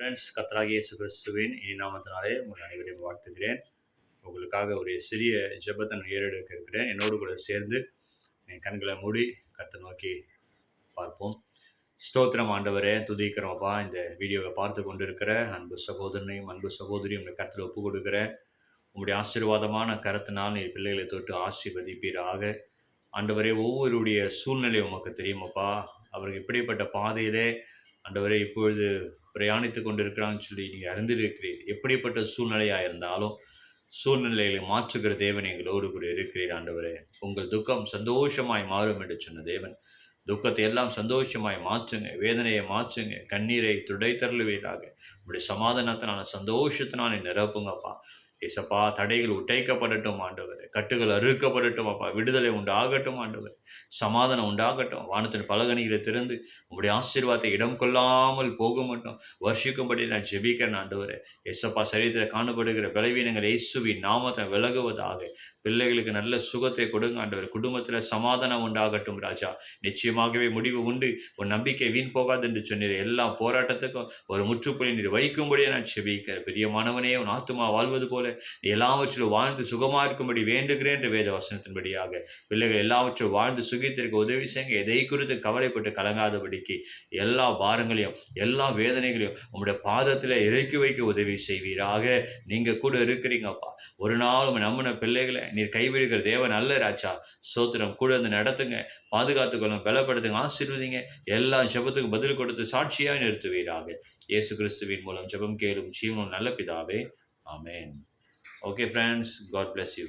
Friends கர்த்தராகிய இயேசு கிறிஸ்துவின் இனி நாமத்தினாலே உங்கள் அனைவரையும் வாழ்த்துக்கிறேன் உங்களுக்காக ஒரு சிறிய ஜபத்தை நான் ஏறெடுக்க இருக்கிறேன். என்னோடு கூட சேர்ந்து என் கண்களை மூடி கத்தை நோக்கி பார்ப்போம். ஸ்தோத்திரம் ஆண்டவரே துதிக்கிறோம்ப்பா இந்த வீடியோவை பார்த்து கொண்டிருக்கிற அன்பு சகோதரனையும் அன்பு சகோதரியும் உங்கள் கருத்தில் ஒப்பு கொடுக்குறேன். உங்களுடைய ஆசீர்வாதமான கருத்தினால் என் பிள்ளைகளை தொட்டு ஆசீர்வதிப்பீராக. ஆண்டவரே ஒவ்வொருடைய சூழ்நிலை உமக்கு தெரியுமாப்பா அவருக்கு இப்படிப்பட்ட பாதையிலே ஆண்டவரே இப்பொழுது பிரயாணித்து கொண்டிருக்கிறான்னு சொல்லி நீங்கள் அறிந்திருக்கிறீர். எப்படிப்பட்ட சூழ்நிலையாக இருந்தாலும் சூழ்நிலைகளை மாற்றுகிற தேவன் எங்களோடு கூட இருக்கிறீர் ஆண்டவரே. உங்கள் துக்கம் சந்தோஷமாய் மாறும் என்று சொன்ன தேவன். துக்கத்தை எல்லாம் சந்தோஷமாய் மாற்றுங்க வேதனையை மாற்றுங்க கண்ணீரை துடைத்தருளுவீராக. உங்களுடைய சமாதானத்தினால சந்தோஷத்தினால நிரப்புங்கப்பா. ஏசப்பா தடைகள் உடைக்கப்படட்டும் ஆண்டவர். கட்டுகள் அறுக்கப்படட்டும் அப்பா. விடுதலை உண்டாகட்டும் ஆண்டவர். சமாதானம் உண்டாகட்டும். வானத்தின் பலகணிகளை திறந்து உங்களுடைய ஆசீர்வாதத்தை இடம் கொள்ளாமல் போக மட்டும். வருஷிக்கும்படி நான் ஜெபிக்கிறேன் ஆண்டவர். எஸ்அப்பா சரீரத்தில் காணப்படுகிற பலவீனங்கள் இயேசுவின் நாமத்தை விலகுவதாக பிள்ளைகளுக்கு நல்ல சுகத்தை கொடுங்க ஆண்டவர். குடும்பத்தில் சமாதானம் உண்டாகட்டும் ராஜா. நிச்சயமாகவே முடிவு உண்டு. உன் நம்பிக்கை வீண் போகாது என்று சொன்னீர். எல்லா போராட்டத்துக்கும் ஒரு முற்றுப்புள்ளி நீர் வைக்கும்படியே நான் செபிக்கிறேன். பிரியமானவனே உன் ஆத்துமா வாழ்வது போல எல்லாவற்றிலும் வாழ்ந்து சுகமாக இருக்கும்படி வேண்டுகிறேன் என்ற வேத வசனத்தின்படியாக. பிள்ளைகள் எல்லாவற்றும் வாழ்ந்து சுகித்திற்கு உதவி செய்யுங்க. எதை குறித்து கவலைப்பட்டு கலங்காதபடிக்கு எல்லா பாரங்களையும் எல்லா வேதனைகளையும் உங்களுடைய பாதத்தில் இறக்கி வைக்க உதவி செய்வீராக. நீங்கள் கூட இருக்கிறீங்கப்பா. ஒரு நாளும் நம்பின பிள்ளைகளை நீர் கைவிடுகிற தேவன் அல்ல ராஜா. சோத்திரம் கூட வந்து நடத்துங்க. பாதுகாத்துக்கொள்ளும். பலப்படுத்துங்க. ஆசீர்வதிங்க. எல்லா ஜெபத்துக்கும் பதில் கொடுத்து சாட்சியாக நிறுத்துவீராக. இயேசு கிறிஸ்துவின் மூலம் ஜெபம் கேளும் ஜீவனும் நல்ல பிதாவே. ஆமேன். Okay friends God bless you